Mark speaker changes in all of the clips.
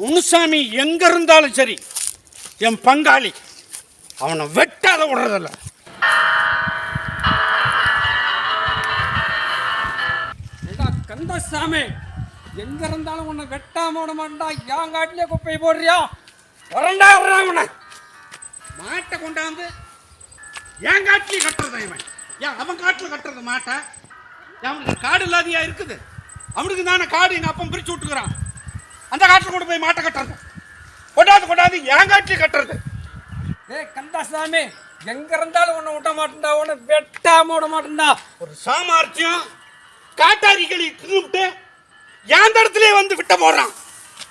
Speaker 1: முனுசாமி எங்க இருந்தாலும் சரி என் பங்காளி அவனை வெட்டாத விடுறதில்ல.
Speaker 2: கந்தசாமி எங்க இருந்தாலும் உன்னை வெட்டாம விட மாட்டா என் காட்டிலே குப்பையை போடுறியா?
Speaker 1: வரண்டா வர்றான் மாட்டை கொண்டாந்து என் காட்டிலே கட்டுறது இவன்? ஏன் அவன் காட்டில் கட்டுறது மாட்டை? அவனுக்கு காடு இல்லாதியா இருக்குது? அவனுக்கு தானே காடு எங்கள் அப்பன் பிரித்து விட்டுக்கிறான். அந்த காட்டில் கொண்டு போய் மாட்டை கட்டுறது. கொண்டாந்து கொண்டாந்து என் காட்டிலே கட்டுறது.
Speaker 2: ஏய் கந்தசாமி எங்க இருந்தாலும் உன்னை விட மாட்டேன்டா உன்னை வெட்டாம விட மாட்டேன்டா.
Speaker 1: ஒரு சாமர்த்தியம் காட்டாரிகளை தின்னுட்டு என் இடத்துலயே வந்து விட்ட போடுறான்?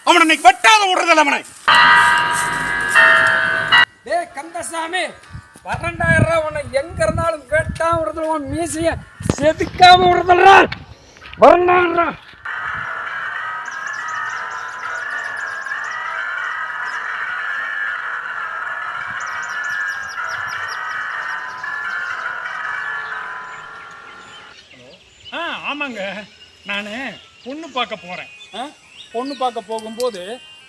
Speaker 1: அவனை இன்னைக்கு வெட்டாத விடுறதில்ல அவனை.
Speaker 2: ஏய் கந்தசாமி பன்னெண்டாயிரம் ரூபாய் உன்னை எங்க இருந்தாலும் வெட்டாம விடுறது உன் மீசைய செதுக்காம விடுறதுடா பன்னெண்டாயிரம் ரூபாய்.
Speaker 3: ஆமாங்க. நான் பொண்ணு பார்க்க போகிறேன் பொண்ணு பார்க்க போகும்போது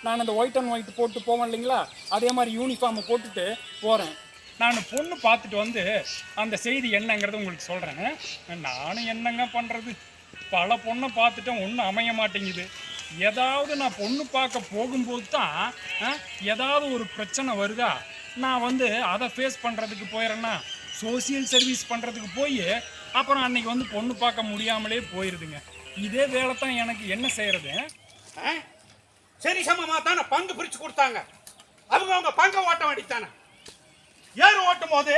Speaker 3: நான் அந்த ஒயிட் அண்ட் ஒயிட் போட்டு போவேன் இல்லைங்களா? அதே மாதிரி யூனிஃபார்மை போட்டுட்டு போகிறேன் நான் பொண்ணு பார்த்துட்டு வந்து அந்த செய்தி என்னங்கிறத உங்களுக்கு சொல்கிறேன் நானும் என்னங்க பண்ணுறது பல பொண்ணை பார்த்துட்டேன் ஒன்றும் அமைய மாட்டேங்குது. ஏதாவது நான் பொண்ணு பார்க்க போகும்போது தான் ஏதாவது ஒரு பிரச்சனை வருதா? நான் வந்து அதை ஃபேஸ் பண்ணுறதுக்கு போயிடுறேன்னா சோசியல் சர்வீஸ் பண்ணுறதுக்கு போய் அப்புறம் அன்னைக்கு வந்து பொண்ணு பார்க்க முடியாமலே போயிடுதுங்க இதே வேலை தான் எனக்கு என்ன செய்யறது
Speaker 1: ஆ? சரி சமமா தானே பங்கு பிரிச்சு கொடுத்தாங்க. அவங்க அவங்க பங்கை ஓட்ட வேண்டித்தானே ஏறு ஓட்டும் போது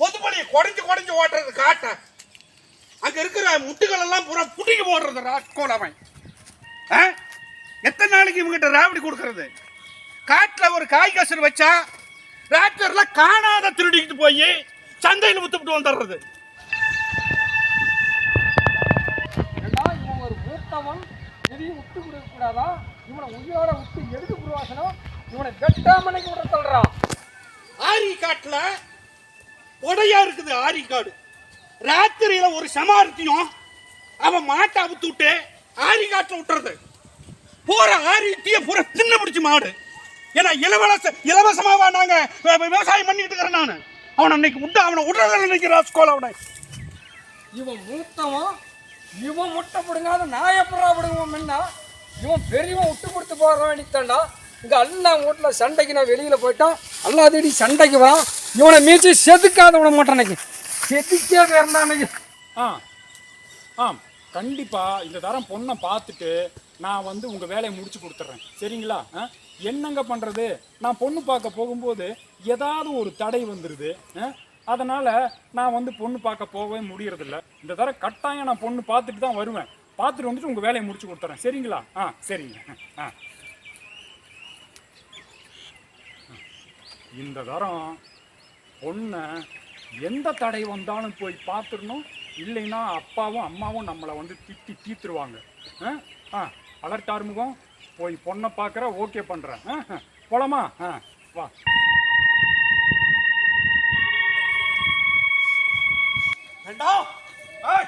Speaker 1: பொதுப்பலியை குறைஞ்சு குறைஞ்சு ஓட்டுறது காட்ட. அங்க இருக்கிற முட்டுகள் எல்லாம் பூரா புடிங்கி போடுறது ராட்கோல் அவன். ஆ? எத்தனை நாளைக்கு இவங்கிட்ட ராவடி கொடுக்கறது? காட்டில் ஒரு காய் கசர் வச்சா ராக்டர்லாம் காணாத திருடிக்கிட்டு போய் சந்தையில் வித்துவிட்டு வந்துடுறது.
Speaker 2: மூத்தவன் எதையும் விட்டு கொடுக்க கூடாதா இவனை உயிரோட விட்டு எதுக்கு புருவாசனம் இவனை வெட்டாமனைக்கு விட சொல்றான்
Speaker 1: ஆரி காட்டுல உடையா இருக்குது ஆரி காடு. ராத்திரியில ஒரு சமார்த்தியம் அவன் மாட்டை அவுத்து விட்டு ஆரி காட்டுல விட்டுறது. போற ஆரி தீய பூரா தின்ன பிடிச்சு மாடு. ஏன்னா இலவச இலவசமாவா நாங்க விவசாயம் பண்ணிட்டு இருக்கிறேன் நான். அவனை அன்னைக்கு விட்டு அவனை விடுறதில்ல நினைக்கிற ஸ்கோல அவனை.
Speaker 2: இவன் மூத்தவன். இவன் முட்டை பிடுங்காத நான் எப்படா பிடுங்குவோம் இவன் பெரியவன் விட்டு கொடுத்து போகிற வேண்டித்தாண்டா இங்கே எல்லாம் வீட்டில் சண்டைக்கு நான் வெளியில் போயிட்டான் எல்லாத்தடி சண்டைக்கு வா. இவனை மீச்சு செதுக்காத விட மாட்டானைக்கு செதுக்காத அன்னைக்கு.
Speaker 3: ஆ ஆ கண்டிப்பாக இந்த தரம் பொண்ணை பார்த்துட்டு நான் வந்து உங்கள் வேலையை முடிச்சு கொடுத்துட்றேன். சரிங்களா? ஆ என்னங்க பண்ணுறது நான் பொண்ணு பார்க்க போகும்போது ஏதாவது ஒரு தடை வந்துடுது ஆ அதனால் நான் வந்து பொண்ணு பார்க்க போகவே முடியறதில்ல. இந்த தர கட்டாயம் நான் பொண்ணு பார்த்துட்டு தான் வருவேன். பார்த்துட்டு வந்துட்டு உங்கள் வேலையை முடிச்சு கொடுத்துறேன். சரிங்களா? ஆ சரிங்க. ஆ. இந்த தரம் பொண்ணை எந்த தடை வந்தாலும் போய் பார்த்துடணும். இல்லைன்னா அப்பாவும் அம்மாவும் நம்மளை வந்து திட்டி தீத்துருவாங்க. ஆ? ஆ அலர்ட் ஆறுமுகம். போய் பொண்ணை பார்க்குற ஓகே பண்ணுறேன் போலாமா? ஆ வா.
Speaker 1: ஏய்,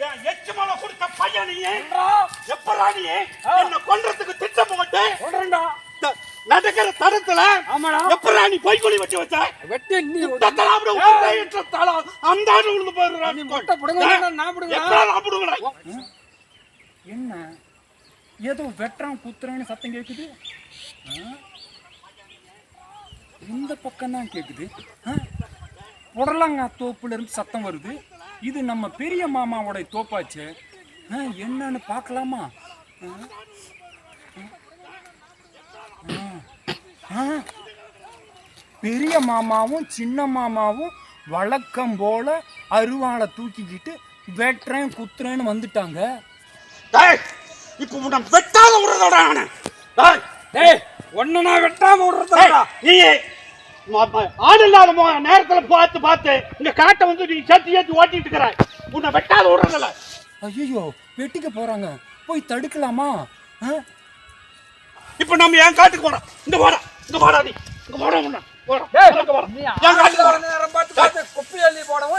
Speaker 1: என் எச்சு மலை கொடுத்த பையன் நீ. எப்படா நீ? என்ன கொன்றதுக்கு திட்டம் போட்டு த- நடக்கிற தடத்துல. எப்படா நீ பொய்கொலி வச்சு வச்ச?
Speaker 2: வெட்டி நீ
Speaker 1: தத்தலாம் இட்ட தலம் அந்த ஆடு விழுந்து போயிடுறா.
Speaker 2: நீ முட்டை பிடுங்க நான் பிடுங்க
Speaker 1: எப்படா நான் பிடுங்கடா?
Speaker 3: என்ன? ஏதோ வெட்டுறான் குத்துறான்னு சத்தம் கேட்குது? இந்த பக்கம் தான் கேட்குது ஆ? புடலங்காய் தோப்புல இருந்து சத்தம் வருது இது நம்ம பெரிய மாமாவோட தோப்பாச்சே என்னன்னு பார்க்கலாமா ஆ? ஆ. ஆ. பெரிய மாமாவும் சின்ன மாமாவும் வழக்கம் போல அருவாளை தூக்கிக்கிட்டு வெட்டுறேன் குத்துறேன்னு வந்துட்டாங்க
Speaker 1: டேய் இப்போ உன்னை வெட்டாத விடுறதோட நானு டேய்
Speaker 2: டேய் ஒன்னு நான் வெட்டாம விடுறதா
Speaker 1: நீ இல்லாத மோ- நேரத்துல பார்த்து பார்த்து இந்த காட்டை வந்து நீ சேர்த்து ஏற்றி ஓட்டிட்டு இருக்கிற உன்னை வெட்டாத விடுறதில்ல
Speaker 3: ஐயோ வெட்டிக்க போறாங்க. போய் தடுக்கலாமா?
Speaker 1: இப்போ நம்ம என் காட்டுக்கு போறோம். இந்த போடா இந்த போடா நீ. இங்க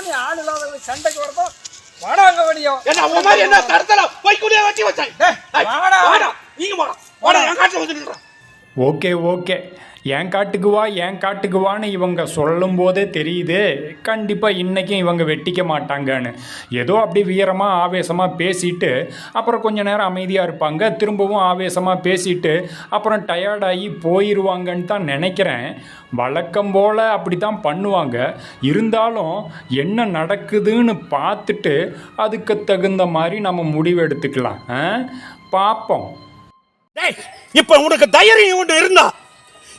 Speaker 1: என்
Speaker 2: ஆள் இல்லாத சண்டைக்கு வரதோ வாடா அங்க வெளியும்
Speaker 1: என்ன உன் மாதிரி என்ன போய் கூடிய வச்சு வச்சாய்
Speaker 2: டேய், வாடா.
Speaker 1: வாடா. நீங்க போடா.
Speaker 3: Okay okay. என் காட்டுக்கு வா என் காட்டுக்கு வான்னு இவங்க சொல்லும் போதே தெரியுது. கண்டிப்பாக இன்றைக்கும் இவங்க வெட்டிக்க மாட்டாங்கன்னு. ஏதோ அப்படி வீரமாக ஆவேசமாக பேசிட்டு அப்புறம் கொஞ்ச நேரம் அமைதியாக இருப்பாங்க. திரும்பவும் ஆவேசமாக பேசிட்டு அப்புறம் டயர்டாகி போயிடுவாங்கன்னு தான் நினைக்கிறேன். வழக்கம் போல் அப்படி தான் பண்ணுவாங்க. இருந்தாலும் என்ன நடக்குதுன்னு பார்த்துட்டு அதுக்கு தகுந்த மாதிரி நம்ம முடிவு எடுத்துக்கலாம் ஆ? பார்ப்போம்.
Speaker 1: இப்போ உனக்கு தைரியம் ஒன்று இருந்தா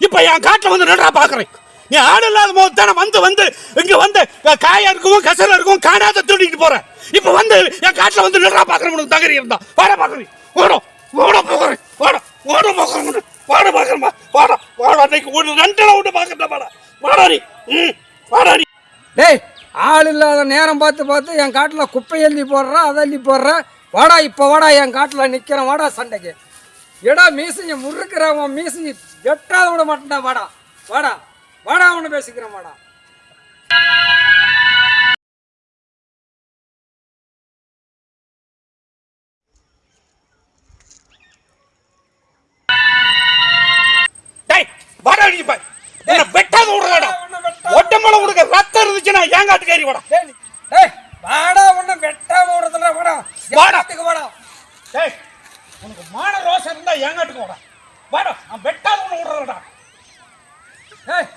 Speaker 1: இப்போ என் காட்டில் வந்து நின்றா பார்க்குறேன் நீ ஆடு இல்லாத போது தானே வந்து வந்து இங்கே வந்து காயா இருக்கும் கசல இருக்கும் காணாத தூண்டிட்டு போகிறேன் இப்போ வந்து என் காட்டில் வந்து நின்றா பார்க்குறேன் உனக்கு தைரியம் இருந்தா. வாட பார்க்குறேன் ஓடும் ஓட போகிறேன் ஓட ஓட போகிறேன் வாட பார்க்குறேன் வாடா வாடா அன்னைக்கு ஒரு ரெண்டு விட்டு பார்க்குறேன் வாடா. வாடா நீ. ம் வாடா நீ.
Speaker 2: டேய் ஆள் இல்லாத நேரம் பார்த்து பார்த்து என் காட்டில் குப்பை அள்ளி போடுறேன் அதை அள்ளி போடுறேன் வாடா இப்போ வாடா என் காட்டில் நிற்கிறேன் வாடா சண்டைக்கு. எடா மீசையை முறுக்கிறவன் மீசையை வெட்டாத விட மாட்டேன்டா வாடா. வாடா. வாடா அவனை பேசிக்கிறேன் வாடா.
Speaker 1: வாடா
Speaker 2: உன்னை வெட்டாம விடுறதுல வாடா.
Speaker 1: வாடா.
Speaker 2: வாடா.
Speaker 1: டேய் உனக்கு மான ரோசம் இருந்தா என் காட்டுக்கு வாடா. வாடா நான் வெட்டாத உன்னை விடுறடா
Speaker 2: டேய்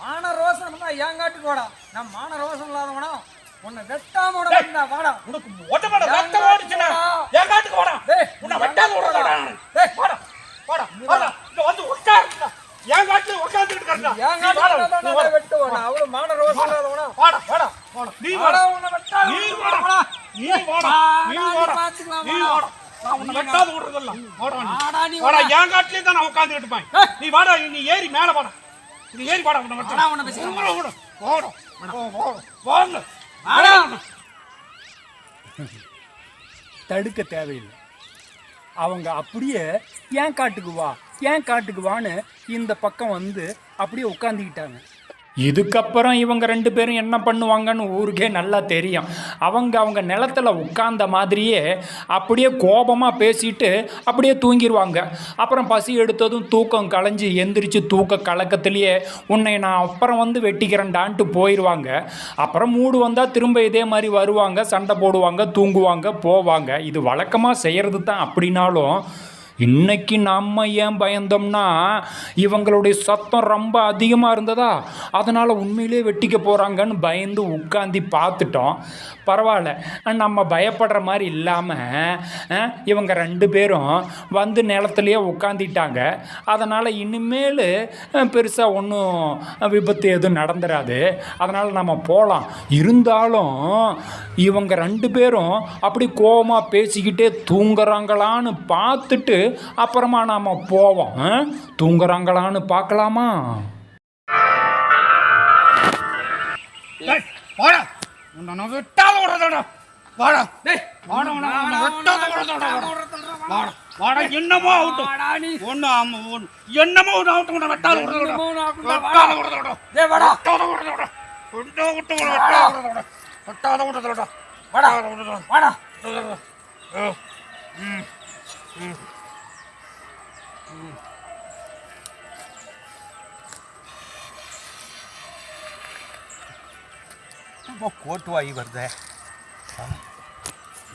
Speaker 2: மான ரோசம் இருந்தா என் காட்டுக்கு வாடா. நான் மான ரோசம் இல்லாதவனா? உன்னை வெட்டாம விட வாடா.
Speaker 1: உனக்கு ஒட்டமல ரத்தம் ஓடிச்சுன்னா என் காட்டுக்கு வாடா. உன்னை வெட்டாத விடுறடா
Speaker 2: டேய்.
Speaker 1: வாடா. வாடா வாடா இங்க வந்து உட்காருடா. என் காட்டுல உட்கார்ந்துட்டு இருக்கடா
Speaker 2: நான் வெட்டுவேன். நான் அவ்வளவு மான ரோசம் இல்லாதவனா?
Speaker 1: வாடா. வாடா. வாடா நீ
Speaker 2: வாடா.
Speaker 1: வாடா
Speaker 2: உன்னை வெட்டாம
Speaker 1: நீ
Speaker 2: விட.
Speaker 1: வாடா. நீ வாடா. நீ
Speaker 2: வாடா,
Speaker 1: வாடா நீ
Speaker 2: வாடா.
Speaker 1: வெட்டாத விடுறதில்ல. வாடா. என் தான் நான் இருப்பேன். நீ வாடா நீ ஏறி மேல வாடா. நீ ஏறி வாடா உன்னை
Speaker 2: உன்னை.
Speaker 1: வாடா.
Speaker 3: தடுக்க தேவையில்லை. அவங்க அப்படியே ஏன் காட்டுக்கு வா? ஏன் காட்டுக்கு வான்னு இந்த பக்கம் வந்து அப்படியே உட்காந்துக்கிட்டாங்க இதுக்கப்புறம் இவங்க ரெண்டு பேரும் என்ன பண்ணுவாங்கன்னு ஊருக்கே நல்லா தெரியும். அவங்க அவங்க நிலத்துல உட்கார்ந்த மாதிரியே அப்படியே கோபமாக பேசிட்டு அப்படியே தூங்கிடுவாங்க அப்புறம் பசி எடுத்ததும் தூக்கம் களைஞ்சு எந்திரிச்சு தூக்க கலக்கத்திலேயே உன்னை நான் அப்புறம் வந்து வெட்டிக்கிறேன்டான்ட்டு போயிடுவாங்க அப்புறம் மூடு வந்தால் திரும்ப இதே மாதிரி வருவாங்க சண்டை போடுவாங்க தூங்குவாங்க போவாங்க. இது வழக்கமாக செய்கிறது தான் அப்படின்னாலும் இன்னைக்கு நம்ம ஏன் பயந்தோம்னா இவங்களுடைய சத்தம் ரொம்ப அதிகமாக இருந்ததா? அதனால் உண்மையிலே வெட்டிக்க போகிறாங்கன்னு பயந்து உட்காந்து பார்த்துட்டோம். பரவாயில்ல. நம்ம பயப்படுற மாதிரி இல்லாமல் இவங்க ரெண்டு பேரும் வந்து நிலத்துலையே உட்காந்துட்டாங்க அதனால் இனிமேல் பெருசாக ஒன்றும் விபத்து எதுவும் நடந்துடாது அதனால் நம்ம போகலாம் இருந்தாலும் இவங்க ரெண்டு பேரும் அப்படி கோவமாக பேசிக்கிட்டே தூங்குறாங்களான்னு பார்த்துட்டு அப்புறமா நாம் போவோம்? தூங்குறாங்களான்னு பார்க்கலாமா?
Speaker 1: வாடா. வாடா. வாடா
Speaker 2: வாடா, வாடா.
Speaker 1: வாடா வாடா என்னமோ
Speaker 2: வாடா
Speaker 1: என்னமோ வெட்டாத விடுறதடா
Speaker 2: டேய் வாடா.
Speaker 1: வெட்டாத விடுறதடா வெட்டாத விட்டு வெட்டாத விடுறதடா வெட்டாத விடுறதடா
Speaker 2: வாடா.
Speaker 1: வெட்டாத விடுறதடா
Speaker 2: வாடா
Speaker 1: ஆ. ரொம்ப கோட்டு வாயி வருதே.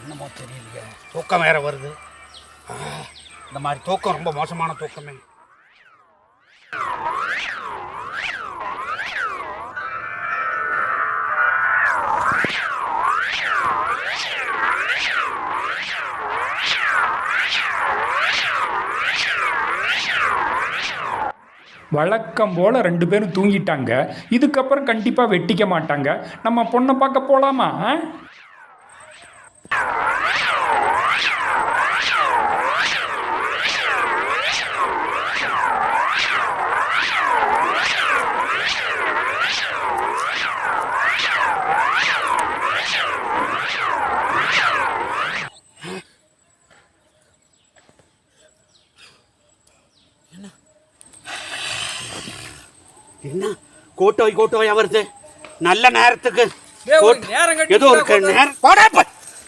Speaker 1: என்னமோ தெரியலையே. தூக்கம் வேற வருது. இந்த மாதிரி தூக்கம் ரொம்ப மோசமான தூக்கமே.
Speaker 3: வழக்கம் போல் ரெண்டு பேரும் தூங்கிட்டாங்க. இதுக்கப்புறம் கண்டிப்பாக வெட்டிக்க மாட்டாங்க. நம்ம பொண்ணை பார்க்க போகலாமா
Speaker 1: கோட்டோய் கோட்டோயா வருது நல்ல நேரத்துக்கு.
Speaker 2: டேய், ஒரு
Speaker 1: கோட்டை-
Speaker 2: நேரம்
Speaker 1: ஏதோ வாடா.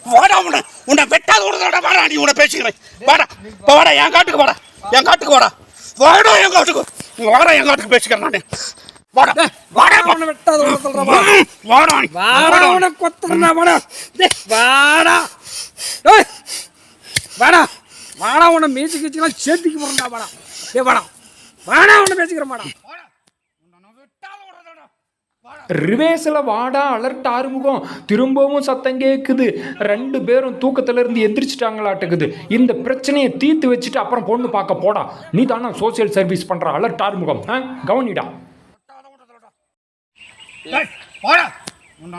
Speaker 1: வாடா உன்னை உன்னை வெட்டாத விடுறதோட வாடா நீ உன்னை பேசிக்கிறேன் வாடா இப்ப வாடா என் காட்டுக்கு வாடா. என் காட்டுக்கு வாடா. வாடா எங்க வீட்டுக்கு இங்க வாடா எங்க வீட்டுக்கு பேசிக்கிறேன் நானு. வாடா. வாடா
Speaker 2: அவனை வெட்டாத விட.
Speaker 1: வாடா
Speaker 2: அவனை கொத்துறா வாடா வாடா டேய், வாடா. வாடா. உன மீசி கிச்சிலாம் சேர்த்துக்கு போறா வாடா. டேய் வாடா. வாடா உன பேசிக்கிறேன் வாடா
Speaker 1: வாடா. உன்னை நான் வெட்டாத விடுறேன்டா. வாடா.
Speaker 3: ரிவேஸில் வாடா அலர்ட் ஆறுமுகம் திரும்பவும் சத்தம் கேட்குது ரெண்டு பேரும் தூக்கத்துல இருந்து எந்திரிச்சிட்டாங்களாட்டுக்குது இந்த பிரச்சனையை தீர்த்து வச்சுட்டு அப்புறம் பொண்ணு பார்க்க போடா நீ தானே சோசியல் சர்வீஸ் பண்ணுற அலர்ட் ஆறுமுகம் ஆ கவனிடா
Speaker 1: வெட்டாத வாடா. உன்னை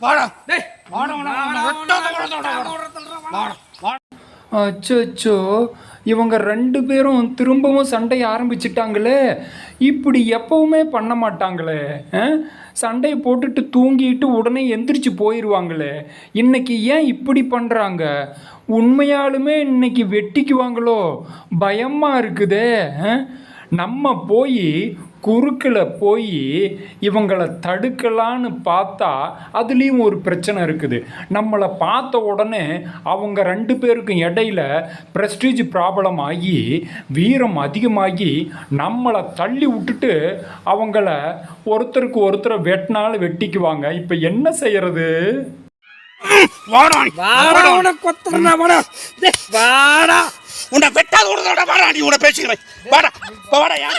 Speaker 1: வாடா. வாடா, வாடா. வாடா.
Speaker 3: அச்சோ இவங்க ரெண்டு பேரும் திரும்பவும் சண்டையை ஆரம்பிச்சிட்டாங்களே இப்படி எப்பவுமே பண்ண மாட்டாங்களே ஆ? சண்டையை போட்டுட்டு தூங்கிட்டு உடனே எந்திரிச்சு போயிடுவாங்களே இன்னைக்கு ஏன் இப்படி பண்ணுறாங்க உண்மையாலுமே இன்னைக்கு வெட்டிக்குவாங்களோ பயமாக இருக்குதே ஆ? நம்ம போய் குறுக்கில் போய் இவங்களை தடுக்கலான்னு பார்த்தா அதுலேயும் ஒரு பிரச்சனை இருக்குது. நம்மளை பார்த்த உடனே அவங்க ரெண்டு பேருக்கும் இடையில ப்ரெஸ்டீஜ் ப்ராப்ளம் ஆகி வீரம் அதிகமாகி நம்மளை தள்ளி விட்டுட்டு அவங்கள ஒருத்தருக்கு ஒருத்தரை வெட்டினாலும் வெட்டிக்குவாங்க. இப்போ என்ன செய்யறது?
Speaker 1: உன்னை வெட்டாத விடுறேன்டா. வாடா நீ உன்னை பேசிக்கிறேன். வாடா வாடா என்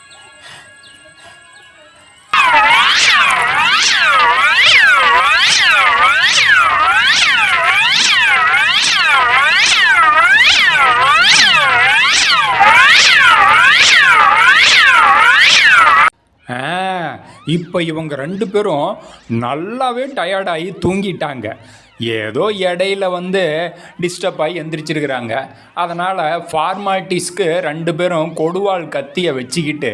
Speaker 3: இப்போ இவங்க ரெண்டு பேரும் நல்லாவே டயர்டாகி தூங்கிட்டாங்க. ஏதோ இடையில வந்து டிஸ்டர்ப் ஆகி எந்திரிச்சிருக்கிறாங்க. அதனால் ஃபார்மாலிட்டிஸ்க்கு ரெண்டு பேரும் கொடுவாள் கத்தியை வச்சுக்கிட்டு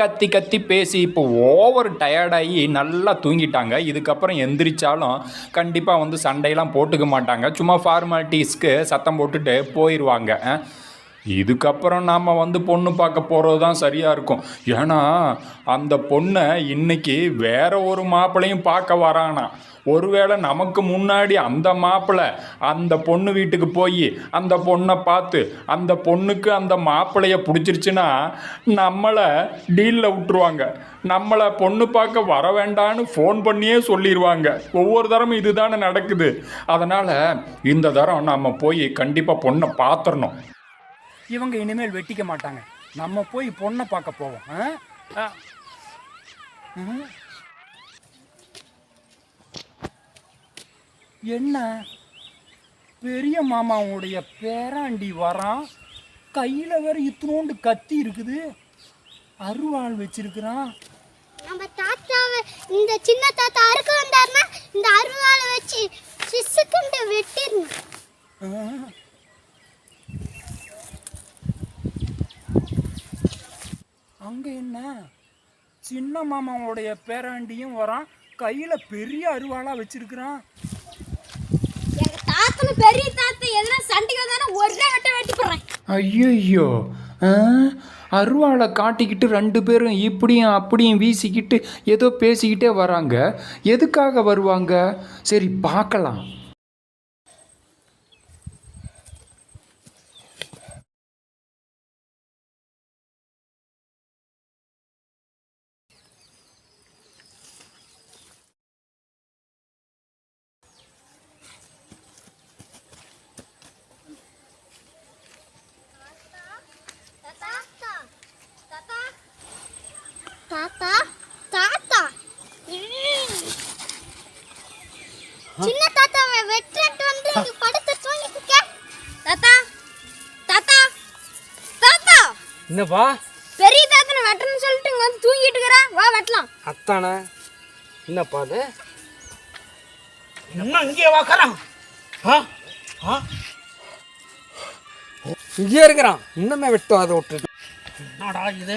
Speaker 3: கத்தி கத்தி பேசி இப்போ ஓவர் டயர்டாகி நல்லா தூங்கிட்டாங்க. இதுக்கப்புறம் எந்திரிச்சாலும் கண்டிப்பாக வந்து சண்டையெல்லாம் போட்டுக்க மாட்டாங்க. சும்மா ஃபார்மாலிட்டிஸ்க்கு சத்தம் போட்டுட்டு போயிடுவாங்க இதுக்கப்புறம் நாம் வந்து பொண்ணு பார்க்க போகிறது தான் சரியாக இருக்கும். ஏன்னா அந்த பொண்ணை இன்றைக்கி வேற ஒரு மாப்பிளையும் பார்க்க வரானா? ஒருவேளை நமக்கு முன்னாடி அந்த மாப்பிள்ளை அந்த பொண்ணு வீட்டுக்கு போய் அந்த பொண்ணை பார்த்து அந்த பொண்ணுக்கு அந்த மாப்பிள்ளைய பிடிச்சிருச்சுன்னா நம்மளை டீலில் விட்டுருவாங்க. நம்மளை பொண்ணு பார்க்க வர வேண்டான்னு ஃபோன் பண்ணியே சொல்லிடுவாங்க ஒவ்வொரு தரமும் இதுதானே நடக்குது. அதனால் இந்த தரம் நம்ம போய் கண்டிப்பாக பொண்ணை பார்த்துடணும்
Speaker 4: இவங்க இனிமேல் வெட்டிக்க மாட்டாங்க. நம்ம போய் பொண்ணை பார்க்க போவோம். என்ன? பெரிய மாமாவுடைய பேராண்டி வரான் கையில் வேற இத்தினோண்டு கத்தி இருக்குது. அருவாள் வச்சிருக்கிறான்
Speaker 5: நம்ம தாத்தாவை இந்த சின்ன தாத்தா அறுக்க வந்தாருன்னா இந்த அருவாளை வச்சு சிசுக்குண்டு வெட்டிடணும்.
Speaker 4: அங்க என்ன? சின்ன மாமாவுடைய பேராண்டியும் வரான். கையில பெரிய அருவாளா வச்சிருக்கிறான்.
Speaker 5: எங்க தாத்தனும் பெரிய தாத்தா எதனா சண்டைக்கு வந்தானா ஒரே வெட்ட வெட்டி போடுறேன்.
Speaker 3: ஐயோ அருவாளை காட்டிக்கிட்டு ரெண்டு பேரும் இப்படியும் அப்படியும் வீசிக்கிட்டு ஏதோ பேசிக்கிட்டே வராங்க. எதுக்காக வருவாங்க? சரி பார்க்கலாம்
Speaker 5: தாத்தா தாத்தா தாத்தா தாத்தா சின்ன தாத்தாவை வெட்டிட்டு வந்து இங்க படுத்து தூங்கிட்டு இருக்க தாத்தா தாத்தா தாத்தா!
Speaker 2: என்னப்பா?
Speaker 5: பெரிய தாத்தனை வெட்டணும்னு சொல்லிட்டு இங்க வந்து தூங்கிட்டு இருக்கிறா. வா வெட்டலாம்.
Speaker 2: அத்தானே? என்னப்பா அது?
Speaker 1: இன்னும் இங்கே வாக்கறான் ஆ ஆ.
Speaker 2: இங்கே இருக்கிறான். இன்னுமே வெட்டும் அதை விட்டுட்டு.
Speaker 1: என்னடா இது?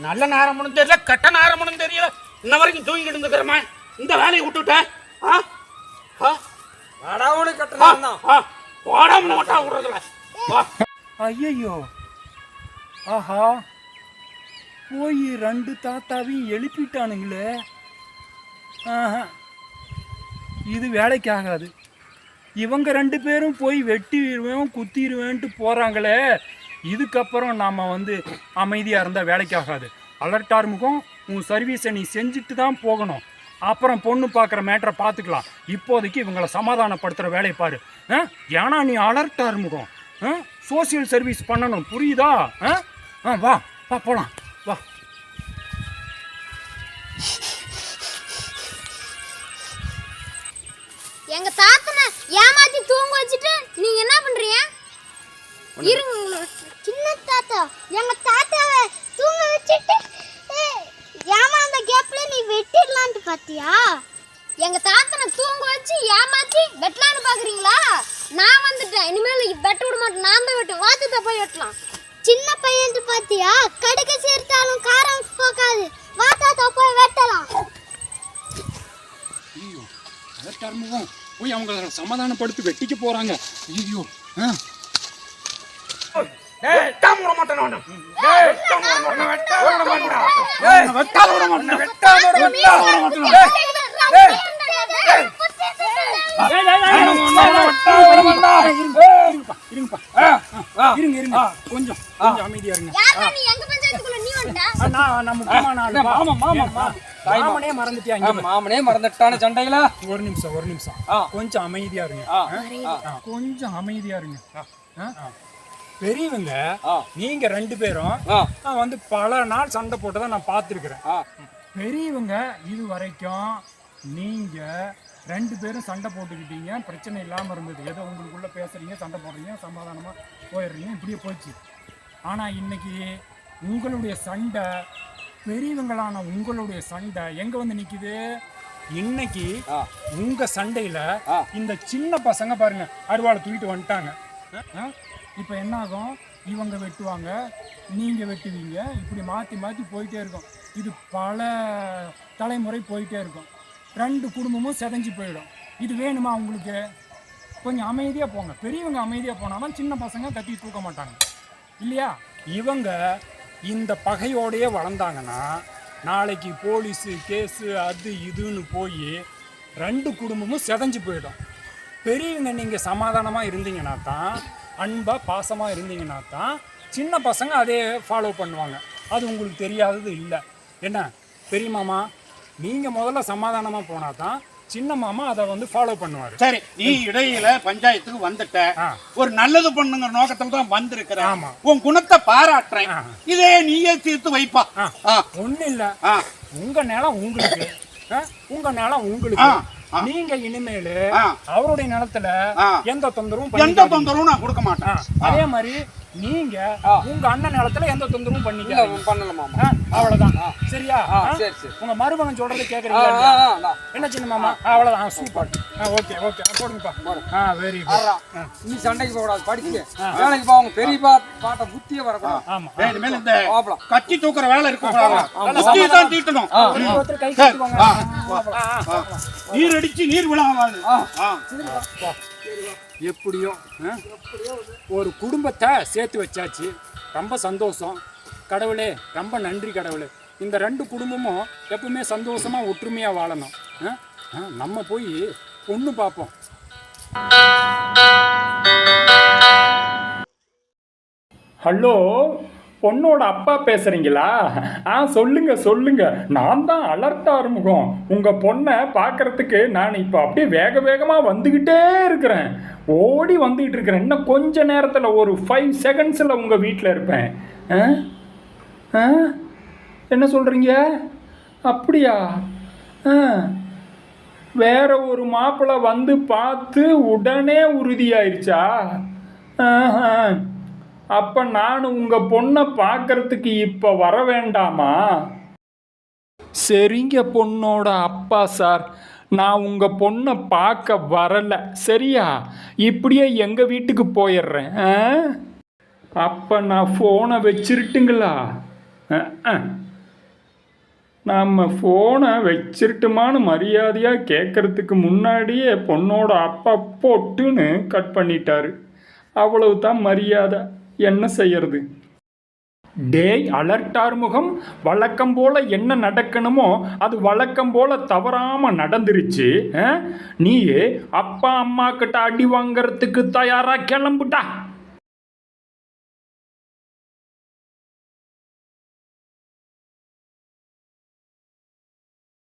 Speaker 1: நல்ல நேரமும் தெரியல கெட்ட நேரமும் தெரியல. இன்ன வரைக்கும் தூங்கிட்டு இருந்துக்கிறமா இந்த வேலையை விட்டுட்ட ஆ? ஆ?
Speaker 2: கட்டலாம் தான்
Speaker 1: விடுறதுல.
Speaker 3: ஐயையோ. ஆஹா. போய் ரெண்டு தாத்தாவையும் எழுப்பிட்டானுங்களே. ஆஹா. இது வேலைக்கு ஆகாது. இவங்க ரெண்டு பேரும் போய் வெட்டிடுவேன் குத்திடுவேன்ட்டு போகிறாங்களே இதுக்கப்புறம் நாம் வந்து அமைதியாக இருந்தால் வேலைக்கு ஆகாது. அலர்ட் ஆரம்பிக்கும் உன் சர்வீஸை நீ செஞ்சுட்டு தான் போகணும். அப்புறம் பொண்ணு பார்க்குற மேட்டரை பார்த்துக்கலாம். இப்போதைக்கு இவங்களை சமாதானப்படுத்துகிற வேலையை பாரு. ஆ? ஏன்னா நீ அலர்ட் ஆரம்பிக்கும் சோசியல் சர்வீஸ் பண்ணணும். புரியுதா? ஆ? ஆ வா. வா போகலாம் வா.
Speaker 5: எங்க தாத்தனை ஏமாத்தி தூங்க வச்சுட்டு நீங்க என்ன பண்றீங்க? இருங்க சின்ன தாத்தா. எங்க தாத்தாவை தூங்க வச்சுட்டு கேப்ல நீ வெட்டிடலான்ட்டு பாத்தியா? எங்க தாத்தனை தூங்க வச்சு ஏமாத்தி வெட்டலான்னு பாக்குறீங்களா? நான் வந்துட்டேன். இனிமேல் வெட்ட விட மாட்டேன். நான் தான் வெட்டு வாத்தத்தை போய் வெட்டலாம். சின்ன பையன்ட்டு பாத்தியா? கடுக்க சேர்த்தாலும் காரம் போக்காது வாத்தாத்தா போய் வெட்டலாம்.
Speaker 3: ஐயோ போய் அவங்கள சமாதானப்படுத்தி வெட்டிக்க போகிறாங்க ஐயோ ஆ?
Speaker 1: வெட்டாம விட மாட்டேன் நானு. வெட்டாம விட மாட்டேன். வெட்டாம விட மாட்டேன். வெட்டாம விட மாட்டேன். வெட்டாம விட மாட்டேன்.
Speaker 3: இருங்கப்பா இருங்க இருங்க கொஞ்சம் கொஞ்சம் அமைதியா இருங்க
Speaker 5: யாரா நீ எங்க பஞ்சாயத்துக்குள்ள நீ வந்துட்ட
Speaker 3: ஆ, நான் நான் முக்கியமான ஆளு.
Speaker 2: மாமா, மாமா,
Speaker 3: ஏம்மா?
Speaker 2: தாய் மாமா.
Speaker 3: மாமனே மறந்துட்டியா
Speaker 2: மறந்துட்டான சண்டையில
Speaker 3: ஒரு நிமிஷம் ஒரு நிமிஷம். கொஞ்சம் அமைதியா இருங்க கொஞ்சம் அமைதியா இருங்க? பெரியவங்க. நீங்க ரெண்டு பேரும். நான் வந்து பல நாள் சண்டை போட்டதை நான் பார்த்துருக்குறேன். பெரியவங்க இது வரைக்கும் நீங்க ரெண்டு பேரும் சண்டை போட்டுக்கிட்டீங்க பிரச்சனை இல்லாம இருந்தது ஏதோ உங்களுக்குள்ள பேசுறீங்க சண்டை போடுறீங்க சமாதானமா போயிடுறீங்க இப்படியே போச்சு ஆனா இன்னைக்கு உங்களுடைய சண்டை பெரியவங்களான உங்களுடைய சண்டை எங்க வந்து நிக்குது இன்னைக்கு. உங்க சண்டையில. இந்த சின்ன பசங்க பாருங்க அருவாளை தூக்கிட்டு வந்துட்டாங்க? இப்போ என்னாகும்? இவங்க வெட்டுவாங்க நீங்கள் வெட்டுவீங்க. இப்படி மாற்றி மாற்றி போயிட்டே இருக்கும். இது பல தலைமுறை போயிட்டே இருக்கும். ரெண்டு குடும்பமும் செதஞ்சு போயிடும். இது வேணுமா உங்களுக்கு? கொஞ்சம் அமைதியாக போங்க. பெரியவங்க அமைதியாக போனாலும் சின்ன பசங்க கட்டி தூக்க மாட்டாங்க. இல்லையா? இவங்க இந்த பகையோடையே வளர்ந்தாங்கன்னா நாளைக்கு போலீஸு கேஸு அது இதுன்னு போய் ரெண்டு குடும்பமும் செதஞ்சு போயிடும். பெரியவங்க நீங்கள் சமாதானமாக இருந்தீங்கன்னா தான் அன்பாக பாசமாக இருந்தீங்கன்னா தான் சின்ன பசங்க அதே ஃபாலோ பண்ணுவாங்க அது உங்களுக்கு தெரியாதது இல்லை என்ன பெரிய மாமா நீங்கள் முதல்ல சமாதானமாக போனால் தான் சின்ன மாமா அதை வந்து ஃபாலோ பண்ணுவார்
Speaker 1: சரி நீ இடையில பஞ்சாயத்துக்கு வந்துட்ட. ஒரு நல்லது பண்ணுங்கிற நோக்கத்துல தான் வந்திருக்கிற
Speaker 3: ஆமா.
Speaker 1: உன் குணத்தை பாராட்டுறேன். இதே நீயே தீர்த்து வைப்பா.
Speaker 3: ஒன்றும் இல்லை. உங்கள் நிலம் உங்களுக்கு ஆ? உங்க நிலம் உங்களுக்கு. நீங்க இனிமேல். அவருடைய நிலத்துல. எந்த தொந்தரவும்
Speaker 1: எந்த. தொந்தரவும் நான் கொடுக்க மாட்டேன்
Speaker 3: அதே மாதிரி நீங்க உங்க அண்ணன் நிலத்துல எந்த தொந்தரவும்
Speaker 2: இல்ல
Speaker 3: பண்ணிக்காதீங்க
Speaker 2: பண்ணல மாமா.
Speaker 3: ஆ, அவ்வளவுதான். சரியா?
Speaker 2: சரி, சரி.
Speaker 3: உங்க மருமகன் சொல்றதை கேக்குறீங்களா. என்ன சின்ன மாமா? அவ்வளவுதான். Super. Okay okay. போடுங்கப்பா. Very. Good
Speaker 2: நீ சண்டைக்கு போக கூடாது படிக்க வேலைக்கு போவாங்க பெரிய பா பாட்ட புத்திய வரக்கூடாது.
Speaker 3: ஆமா.
Speaker 1: இனிமேல் இந்த கட்சி தூக்குற வேலை இருக்கு
Speaker 3: ஆமா.
Speaker 1: புத்தியை தான் தீட்டணும். நீர் அடிச்சு நீர் விழாவாது.
Speaker 3: எப்படியோ? ஒரு குடும்பத்தை சேர்த்து வச்சாச்சு. ரொம்ப சந்தோஷம். கடவுளே ரொம்ப நன்றி கடவுளே. இந்த ரெண்டு குடும்பமும் எப்பவுமே சந்தோஷமா ஒற்றுமையா வாழணும். நம்ம போய் பொண்ணு பார்ப்போம். ஹலோ? பொண்ணோட அப்பா பேசுறீங்களா? ஆ சொல்லுங்க சொல்லுங்க. நான் தான் அலர்ட் ஆறுமுகம் உங்க பொண்ணை பார்க்கறதுக்கு நான் இப்போ அப்படியே வேக வேகமாக வந்துக்கிட்டே இருக்கிறேன். ஓடி வந்துக்கிட்டு இருக்கிறேன். இன்னும் கொஞ்ச நேரத்தில் ஒரு ஃபைவ் செகண்ட்ஸில் உங்கள் வீட்டில் இருப்பேன். ஆ? ஆ? என்ன சொல்கிறீங்க அப்படியா? ஆ? வேற ஒரு மாப்பிள்ளை வந்து பார்த்து உடனே உறுதியாயிருச்சா? ஆஹா. அப்ப நான் உங்க பொண்ணை பார்க்கறதுக்கு இப்ப வர வேண்டாமா? சரிங்க பொண்ணோட அப்பா சார். நான் உங்க பொண்ணை பார்க்க வரல. சரியா? இப்படியே எங்க வீட்டுக்கு போயிடுறேன் ஆ? அப்ப நான் ஃபோனை வச்சிருட்டுங்களா? நம்ம ஃபோனை வச்சிருட்டுமான்னு மரியாதையாக கேட்கறதுக்கு முன்னாடியே பொண்ணோட அப்பா போட்டுன்னு கட் பண்ணிட்டாரு. அவ்வளவு தான் மரியாதை. என்ன செய்யறது? டேய் அலர்ட் முகம். வழக்கம் போல என்ன நடக்கணுமோ அது வழக்கம் போல தவறாம நடந்துருச்சு நீயே நீ அப்பா அம்மா கிட்ட அடி வாங்கறதுக்கு தயாரா கிளம்புட்டா